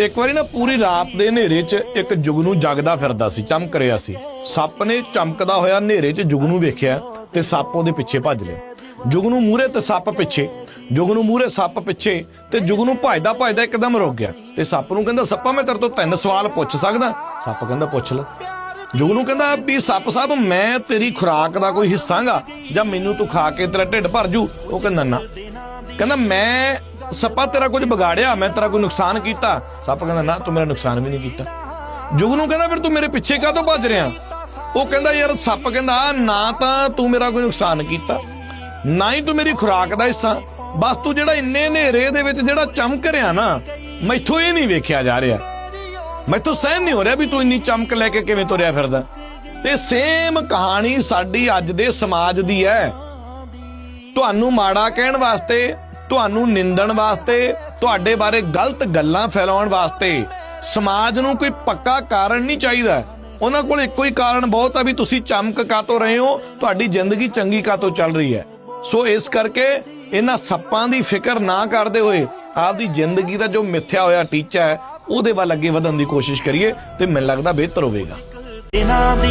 ਇੱਕ ਵਾਰੀ ਨਾ ਪੂਰੀ ਰਾਤ ਦੇ ਹਨੇਰੇ 'ਚ ਇੱਕ ਜੁਗਨੂ ਜਗਦਾ ਫਿਰਦਾ ਸੀ, ਚਮਕ ਰਿਹਾ ਸੀ। ਸੱਪ ਨੇ ਚਮਕਦਾ ਹੋਇਆ ਹਨੇਰੇ 'ਚ ਜੁਗਨੂ ਵੇਖਿਆ ਤੇ ਸੱਪ ਉਹਦੇ ਪਿੱਛੇ ਭੱਜ ਲਿਆ। ਜੁਗਨੂ ਮੂਰੇ ਤੇ ਸੱਪ ਪਿੱਛੇ, ਜੁਗਨੂ ਮੂਰੇ ਸੱਪ ਪਿੱਛੇ ਤੇ ਜੁਗਨੂ ਭੱਜਦਾ ਭੱਜਦਾ ਇੱਕਦਮ ਰੁਕ ਗਿਆ ਤੇ ਸੱਪ ਨੂੰ ਕਹਿੰਦਾ, ਸੱਪਾ, ਮੈਂ ਤੇਰੇ ਤੋਂ ਤਿੰਨ ਸਵਾਲ ਪੁੱਛ ਸਕਦਾ। ਸੱਪ ਕਹਿੰਦਾ, ਪੁੱਛ ਲੈ। ਜੁਗਨੂ ਕਹਿੰਦਾ, ਵੀ ਸੱਪ ਸਾਹਿਬ, ਮੈਂ ਤੇਰੀ ਖੁਰਾਕ ਦਾ ਕੋਈ ਹਿੱਸਾਂਗਾ ਜਾਂ ਮੈਨੂੰ ਤੂੰ ਖਾ ਕੇ ਤੇਰਾ ਢਿੱਡ ਭਰ ਜੂ? ਉਹ ਕਹਿੰਦਾ, ਨਾ। ਕਹਿੰਦਾ, ਮੈਂ ਸੱਪਾ ਤੇਰਾ ਕੁਝ ਵਿਗਾੜਿਆ, ਮੈਂ ਤੇਰਾ ਕੋਈ ਨੁਕਸਾਨ ਕੀਤਾ। ਸੱਪ ਕਹਿੰਦਾ, ਨਾ, ਤੂੰ ਮੇਰਾ ਨੁਕਸਾਨ ਵੀ ਨਹੀਂ ਕੀਤਾ। ਜੁਗਨੂ ਕਹਿੰਦਾ, ਫਿਰ ਤੂੰ ਮੇਰੇ ਪਿੱਛੇ ਕਾਹਤੋਂ ਭੱਜ ਰਿਹਾ? ਉਹ ਕਹਿੰਦਾ, ਯਾਰ, ਸੱਪ ਕਹਿੰਦਾ, ਨਾ ਤਾਂ ਤੂੰ ਮੇਰਾ ਕੋਈ ਨੁਕਸਾਨ ਕੀਤਾ, ਨਾ ਹੀ ਤੂੰ ਮੇਰੀ ਖੁਰਾਕ ਦਾ ਹਿੱਸਾ। ਬਸ ਤੂੰ ਜਿਹੜਾ ਇੰਨੇ ਹਨੇਰੇ ਦੇ ਵਿੱਚ ਜਿਹੜਾ ਚਮਕ ਰਿਹਾ ਨਾ, ਮੈਥੋਂ ਇਹ ਨਹੀਂ ਵੇਖਿਆ ਜਾ ਰਿਹਾ। ਮੈਥੋਂ ਸਹਿਨ ਨਹੀਂ ਹੋ ਰਿਹਾ ਵੀ ਤੂੰ ਇੰਨੀ ਚਮਕ ਲੈ ਕੇ ਕਿਵੇਂ ਤੁਰਿਆ ਫਿਰਦਾ। ਤੇ ਸੇਮ ਕਹਾਣੀ ਸਾਡੀ ਅੱਜ ਦੇ ਸਮਾਜ ਦੀ ਹੈ। ਤੁਹਾਨੂੰ ਮਾੜਾ ਕਹਿਣ ਵਾਸਤੇ ਤੁਹਾਨੂੰ ਨਿੰਦਣ ਵਾਸਤੇ, ਤੁਹਾਡੇ ਬਾਰੇ ਗਲਤ ਗੱਲਾਂ ਫੈਲਾਉਣ ਵਾਸਤੇ। ਸਮਾਜ ਨੂੰ ਕੋਈ ਪੱਕਾ ਕਾਰਨ ਨਹੀਂ ਚਾਹੀਦਾ। ਉਹਨਾਂ ਕੋਲ ਇੱਕੋ ਹੀ ਕਾਰਨ ਬਹੁਤ ਆ ਵੀ ਤੁਸੀਂ ਚਮਕ ਕਾਤੋਂ ਰਹੇ ਹੋ, ਤੁਹਾਡੀ ਜ਼ਿੰਦਗੀ ਚੰਗੀ ਕਾਤੋਂ ਚੱਲ ਰਹੀ ਹੈ। ਸੋ ਇਸ ਕਰਕੇ ਇਹਨਾਂ ਸੱਪਾਂ ਦੀ ਫਿਕਰ ਨਾ ਕਰਦੇ ਹੋਏ, ਆਪਦੀ ਜ਼ਿੰਦਗੀ ਦਾ ਜੋ ਮਿੱਥਿਆ ਹੋਇਆ ਟੀਚਾ ਹੈ, ਉਹਦੇ ਵੱਲ ਅੱਗੇ ਵਧਣ ਦੀ ਕੋਸ਼ਿਸ਼ ਕਰੀਏ ਤੇ ਮੈਨੂੰ ਲੱਗਦਾ ਬਿਹਤਰ ਹੋਵੇਗਾ। ਇਹਨਾਂ ਦੀ